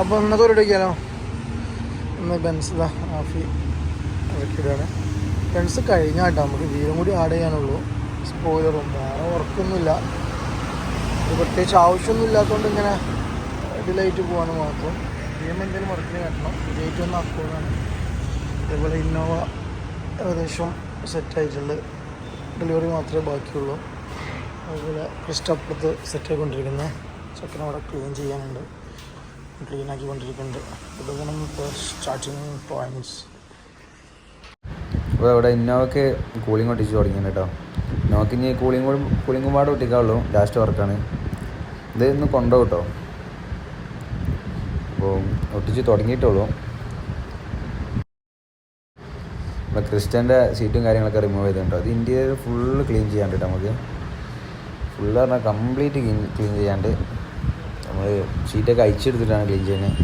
അപ്പോൾ ഇന്നത്തെ ഒരു ഇടിക്കാനോ ഇന്ന് ബെൻസ് ആഫി ഇറക്കിയിടാണ് ബെൻസ് കഴിഞ്ഞ കേട്ടോ നമുക്ക് വീടും കൂടി ആഡ് ചെയ്യാനുള്ളൂ. സ്പോയിലറും വേറെ വർക്കൊന്നുമില്ല ഇത് പ്രത്യേകിച്ച് ആവശ്യമൊന്നും ഇല്ലാത്തതുകൊണ്ട് ഇങ്ങനെ ഡിലൈറ്റ് പോകാൻ മാത്രം. ഗെയിം എന്തെങ്കിലും വർക്കിന് കയറ്റണം ഡിലൈറ്റ് ഒന്ന് അക്കോളാണ് അതേപോലെ ഇന്നോവ ഏകദേശം സെറ്റായിട്ടുണ്ട് ഡെലിവറി മാത്രമേ ബാക്കിയുള്ളൂ. അതുപോലെ ക്രിസ്റ്റ് അപ്പുറത്ത് സെറ്റായിക്കൊണ്ടിരിക്കുന്നത് ചെക്കനവിടെ ക്ലീൻ ചെയ്യാനുണ്ട്. ക്ലീൻ ആക്കിക്കൊണ്ടിരിക്കുന്നുണ്ട്. ഇതൊക്കെയാണ് ഇപ്പോൾ സ്റ്റാർട്ടിങ് പോയിന്റ്സ് അപ്പോൾ ഇവിടെ ഇന്നോവയ്ക്ക് കൂളിംഗ് ഒട്ടിച്ച് തുടങ്ങിയിട്ടുണ്ട് കേട്ടോ. ഇന്നോവയ്ക്ക് ഇനി കൂളിംഗ് കൂളിംഗ് പാട് ഒട്ടിക്കാവുള്ളൂ. ലാസ്റ്റ് വർക്കാണ് ഇത് ഇന്ന് കൊണ്ടുപോകും കേട്ടോ. അപ്പോൾ ഒട്ടിച്ച് തുടങ്ങിയിട്ടുള്ളൂ ഇവിടെ ക്രിസ്റ്റന്റെ സീറ്റും കാര്യങ്ങളൊക്കെ റിമൂവ് ചെയ്തിട്ടുണ്ടോ. അത് ഇന്റീരിയർ ഫുള്ള് ക്ലീൻ ചെയ്യാണ്ട് നമുക്ക്. ഫുള്ള് പറഞ്ഞാൽ കംപ്ലീറ്റ് ക്ലീൻ ക്ലീൻ ചെയ്യാണ്ട് നമ്മൾ ഷീറ്റൊക്കെ അയച്ചെടുത്തിട്ടാണ് ക്ലീൻ ചെയ്യുന്നത്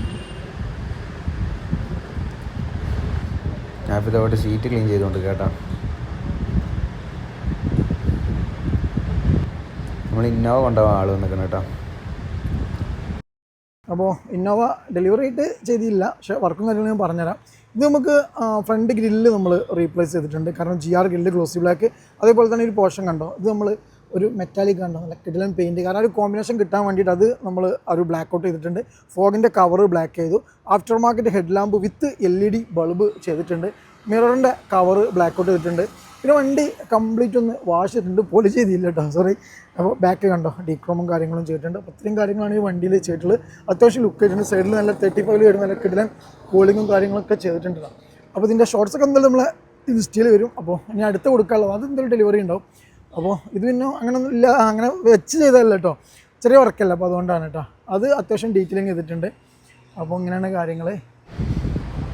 ഞാൻ ഇപ്പോൾ ഇതോട്ട് സീറ്റ് ക്ലീൻ ചെയ്തുകൊണ്ട് കേട്ടോ. നമ്മൾ ഇന്നോവ കൊണ്ടുപോകാൻ ആൾ വന്നിരിക്കണം കേട്ടോ. അപ്പോൾ ഇന്നോവ ഡെലിവറി ആയിട്ട് ചെയ്തില്ല. പക്ഷേ വർക്കും കാര്യങ്ങളും ഞാൻ പറഞ്ഞുതരാം. ഇത് നമുക്ക് ഫ്രണ്ട് ഗ്രില്ല് നമ്മൾ റീപ്ലേസ് ചെയ്തിട്ടുണ്ട്. കാരണം G R grill glossy black അതേപോലെ തന്നെ ഒരു പോർഷൻ കണ്ടോ? ഇത് നമ്മൾ ഒരു മെറ്റാലിക് കണ്ടോ? നല്ല കിടിലൻ പെയിന്റ് കാരണം ഒരു കോമ്പിനേഷൻ കിട്ടാൻ വേണ്ടിയിട്ട് അത് നമ്മൾ ഒരു ബ്ലാക്ക് ഔട്ട് ചെയ്തിട്ടുണ്ട്. ഫോഗിന്റെ കവർ ബ്ലാക്ക് ചെയ്തു. Aftermarket headlamp with L E D bulb ചെയ്തിട്ടുണ്ട് മിററിന്റെ കവർ ബ്ലാക്ക് ഔട്ട് ചെയ്തിട്ടുണ്ട്. പിന്നെ വണ്ടി കംപ്ലീറ്റ് ഒന്ന് വാഷ് ചെയ്തിട്ടുണ്ട്. പോളി ചെയ്തില്ല കേട്ടോ സോറി അപ്പോൾ ബാക്ക് കണ്ടോ? ഡീക്രോമും കാര്യങ്ങളും ചെയ്തിട്ടുണ്ട്. അപ്പോൾ ഇത്രയും കാര്യങ്ങളാണ് ഈ വണ്ടിയിൽ ചെയ്തിട്ടുള്ളത്. അത്യാവശ്യം ലുക്ക് ചെയ്തിട്ടുണ്ട്. സൈഡിൽ നല്ല തേർട്ടി ഫൈവിൽ വരുന്ന നല്ല കിടിലൻ കൂളിങ്ങും കാര്യങ്ങളൊക്കെ ചെയ്തിട്ടുണ്ട് അപ്പോൾ ഇതിന്റെ ഷോർട്സ് ഒക്കെ എന്തായാലും നമ്മളെ ഇൻസ്റ്റയിൽ വരും. അപ്പോൾ ഇനി അടുത്ത് കൊടുക്കാനുള്ളത് അത് എന്തായാലും ഡെലിവറി ഉണ്ടാവും. അപ്പോൾ ഇത് പിന്നെ അങ്ങനെ ഇല്ല. അങ്ങനെ വെച്ച് ചെയ്തതല്ല കേട്ടോ ചെറിയ വർക്കല്ല അപ്പോൾ അതുകൊണ്ടാണ് കേട്ടോ അത് അത്യാവശ്യം ഡീറ്റെയിലിങ് ചെയ്തിട്ടുണ്ട്. അപ്പോൾ ഇങ്ങനെയാണ് കാര്യങ്ങൾ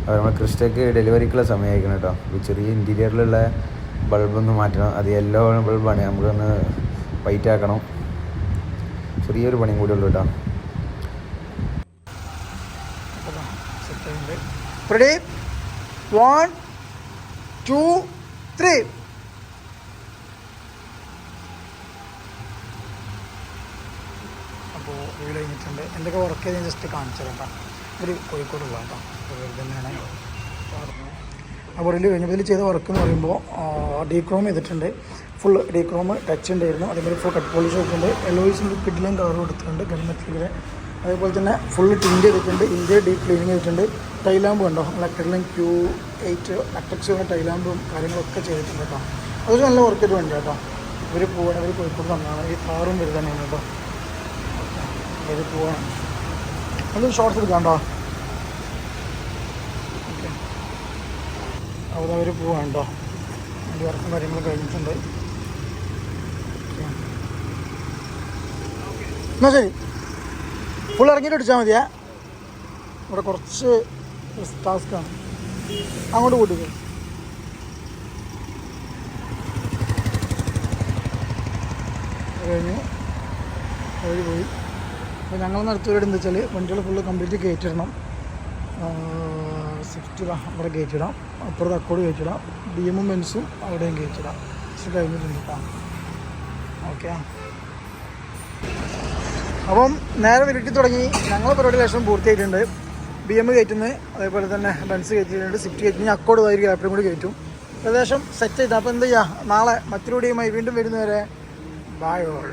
നമ്മൾ ക്രിസ്റ്റയ്ക്ക് ഡെലിവറിക്കുള്ള സമയമായിരിക്കണം കേട്ടോ ചെറിയ ഇന്റീരിയറിലുള്ള ബൾബൊന്ന് മാറ്റണം. അത് യെല്ലോ ബൾബാണ്. നമുക്കൊന്ന് വൈറ്റ് ആക്കണം. ചെറിയൊരു പണിയും കൂടി ഉള്ളൂ കേട്ടോ. വൺ ടു ത്രീ അപ്പോൾ വീട് കഴിഞ്ഞിട്ടുണ്ട്. എന്തൊക്കെ വർക്ക് ചെയ്ത് ജസ്റ്റ് കാണിച്ചു തരാം ഒരു കോഴിക്കോട് പോകാം കേട്ടോ വെറുതെ തന്നെയാണ്. അപ്പോൾ ഇതിൽ ചെയ്ത വർക്ക് എന്ന് പറയുമ്പോൾ ഡീക്രോം ചെയ്തിട്ടുണ്ട്. ഫുൾ ഡീക്രോം ടച്ച് ഉണ്ടായിരുന്നു. അതേപോലെ ഫുൾ കട്ട് പോളിഷ് ഒക്കെ എലോയിസിന്റെ കിഡിലും കളർ എടുത്തിട്ടുണ്ട് ഗൺമെറ്റിലെ അതേപോലെ തന്നെ ഫുൾ ടിന്റ് ചെയ്തിട്ടുണ്ട്. ഇന്ത്യ ഡീപ്പ് ക്ലീനിങ് ചെയ്തിട്ടുണ്ട്. ടൈലാമ്പ് കണ്ടോ? നല്ല കിഡിലും ക്യൂ എയ്റ്റ് അറ്റക്സ് ടൈലാമ്പും കാര്യങ്ങളൊക്കെ ചെയ്തിട്ടുണ്ട് കേട്ടോ അതൊരു നല്ല വർക്ക് ചെയ്ത് വേണ്ടി കേട്ടോ ഇവർ പോകണം ഇവർ കോഴിക്കോട് തന്നെയാണ് ഈ താറും വരുതന്നെയാണ് തന്നെയാണ് കേട്ടോ ഇവർ പോവാണ്. അത് ഷോർട്ട്സ് എടുക്കാം ഓക്കെ അവിടെ അവർ പോവാണ് കേട്ടോ അതിന്റെ വർക്കും കാര്യങ്ങളും കഴിഞ്ഞിട്ടുണ്ട്. എന്നാ ശരി. ഫുൾ ഇറങ്ങിയിട്ട് അടിച്ചാൽ മതിയേ. ഇവിടെ കുറച്ച് ടാസ്ക്കാണ് അങ്ങോട്ട് കൂട്ടിക്കോ. കഴിഞ്ഞ് അവർ പോയി. അപ്പോൾ ഞങ്ങൾ നടത്തിയവരുടെ എന്താ വെച്ചാൽ വണ്ടികൾ ഫുള്ള് കംപ്ലീറ്റ് കയറ്റിടണം. സ്വിഫ്റ്റ് അവിടെ കയറ്റിടാം അപ്പുറത്ത് അക്കോട് കയറ്റിടാം ബി എമ്മും അവിടെയും കയറ്റിടാം ഇച്ചിരി കഴിഞ്ഞിട്ടുണ്ട് കേട്ടോ ഓക്കെ അപ്പം നേരെ വിരട്ടി തുടങ്ങി. ഞങ്ങളെ പരിപാടി ലക്ഷം പൂർത്തിയായിട്ടുണ്ട്. ബി എം കയറ്റുന്നത് അതേപോലെ തന്നെ ബെൻസ് കയറ്റിയിട്ടുണ്ട്. സിഫ്റ്റ് കയറ്റി ഇനി അക്കോട് വൈകി ആപ്പിലും കൂടി കയറ്റും. ഏകദേശം സെറ്റ് ചെയ്ത്. അപ്പോൾ എന്ത് ചെയ്യുക നാളെ മറ്റൊരു വീഡിയോയുമായി വീണ്ടും വരുന്നവരെ ഓൾ